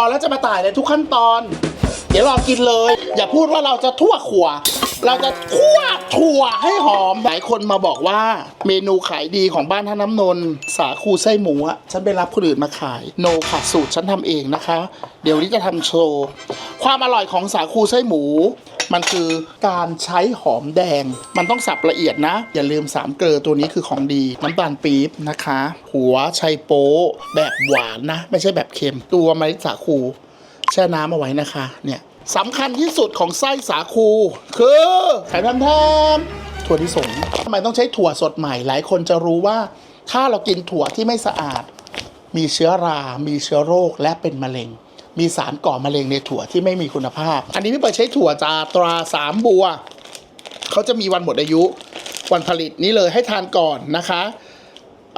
อแล้วจะมาตายเลยทุกขั้นตอน เดี๋ยวลองกินเลย อย่าพูดว่าเราจะทั่วขัว เราจะคั่วถั่วให้หอม หลายคนมาบอกว่าเมนูขายดีของบ้านท่าน้ำนนท์สาคูไส้หมูอะฉันไปรับคนอื่นมาขาย โนค่ะสูตรฉันทำเองนะคะ เดี๋ยวนนี้จะทำโชว์ ความอร่อยของสาคูไส้หมู มันคือการใช้หอมแดง มันต้องสับละเอียดนะ อย่าลืมสามเกลือตัวนี้คือของดี น้ำตาลปี๊บนะคะ หัวไชโป๊ะแบบหวานนะ ไม่ใช่แบบเค็มตัวมล็ดสาคูแช่น้ำเอาไว้นะคะ เนี่ยสำคัญที่สุดของไส้สาคู คือไข่แทมถั่วลิสงทำไมต้องใช้ถั่วสดใหม่ หลายคนจะรู้ว่า ถ้าเรากินถั่วที่ไม่สะอาด มีเชื้อรา มีเชื้อโรคและเป็นมะเร็ง มีสารก่อมะเร็งในถั่วที่ไม่มีคุณภาพ อันนี้พี่เปิดใช้ถั่วจาตราสามบัว เขาจะมีวันหมดอายุ วันผลิตนี้เลยให้ทานก่อนนะคะ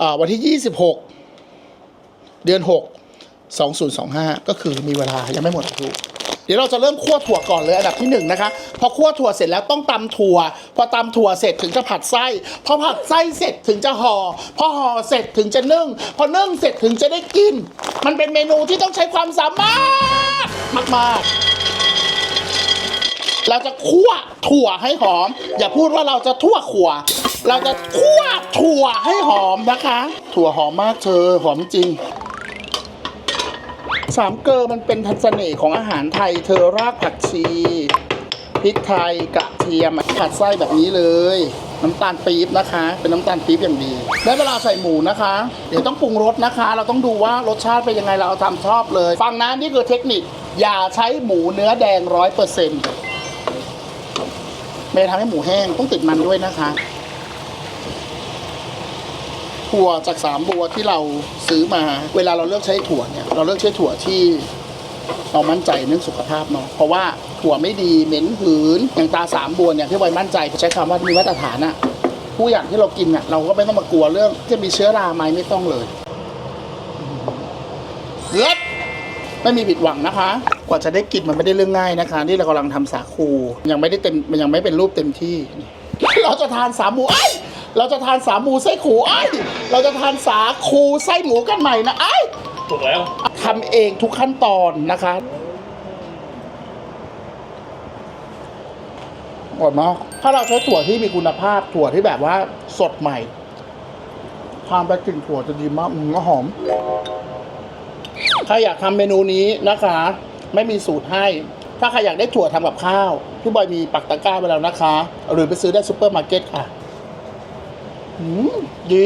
อ่อวันที่ 26 เดือน 6 2025 ก็คือมีเวลายังไม่หมดอายุ เดี๋ยวเราจะเริ่มคั่วถั่วก่อนเลยอันดับที่หนึ่งนะคะพอคั่วถั่วเสร็จแล้วต้องตำถั่ว พอตำถั่วเสร็จถึงจะผัดไส้พอผัดไส้เสร็จถึงจะห่อพอห่อเสร็จถึงจะนึ่ง พอนึ่งเสร็จถึงจะได้กิน มันเป็นเมนูที่ต้องใช้ความสามารถมากๆ เราจะคั่วถั่วให้หอม อย่าพูดว่าเราจะทั่วขัว เราจะคั่วถั่วให้หอมนะคะ ถั่วหอมมากเธอหอมจริง สามเกลอมันเป็นทัศเสน่ห์ของอาหารไทย เธอรากผักชีพริกไทยกระเทียมผัดไส้แบบนี้เลย น้ำตาลปี๊บนะคะ เป็นน้ำตาลปี๊บอย่างดีได้เวลาใส่หมูนะคะ เดี๋ยวต้องปรุงรสนะคะ เราต้องดูว่ารสชาติเป็นยังไงเราเอาทำชอบเลย ฟังนะนี่คือเทคนิคอย่าใช้หมูเนื้อแดงร้อยเปอร์เซ็นต์ไม่ทำให้หมูแห้งต้องติดมันด้วยนะคะ ถั่วจากสามบัวที่เราซื้อมา เวลาเราเลือกใช้ถั่วเนี่ยเราเลือกใช้ถั่วที่เรามั่นใจเรื่องสุขภาพเนาะเพราะว่าถั่วไม่ดีเหม็นหืนอย่างตาสามบัวเนี่ยที่ไว้มั่นใจใช้คำว่ามีมาตรฐานอะผู้อย่างที่เรากินอะเราก็ไม่ต้องมากลัวเรื่องจะมีเชื้อราไหมไม่ต้องเลยเลิศไม่มีผิดหวังนะคะ กว่าจะได้กินมันไม่ได้เรื่องง่ายนะคะที่เรากำลังทำสาคู ยังไม่ได้เต็มมันยังไม่เป็นรูปเต็มที่ เราจะทานสามหมูไอ้ เราจะทานสามหมูไส้ขูไอ้ยเราจะทานสาคูไส้หมูกันใหม่นะไอ้ยถูกแล้ว ทำเองทุกขั้นตอนนะคะอร่อยมากถ้าเราใช้ถั่วที่มีคุณภาพถั่วที่แบบว่าสดใหม่ทานไปกลิ่นถั่วจะดีมากอืมหอมใครอยากทำเมนูนี้นะคะ ไม่มีสูตรให้ ถ้าใครอยากได้ถั่วทำกับข้าวพี่บอยมีปักตะกร้าไว้แล้วนะคะ หรือไปซื้อได้ซูเปอร์มาร์เก็ตค่ะ อืมดี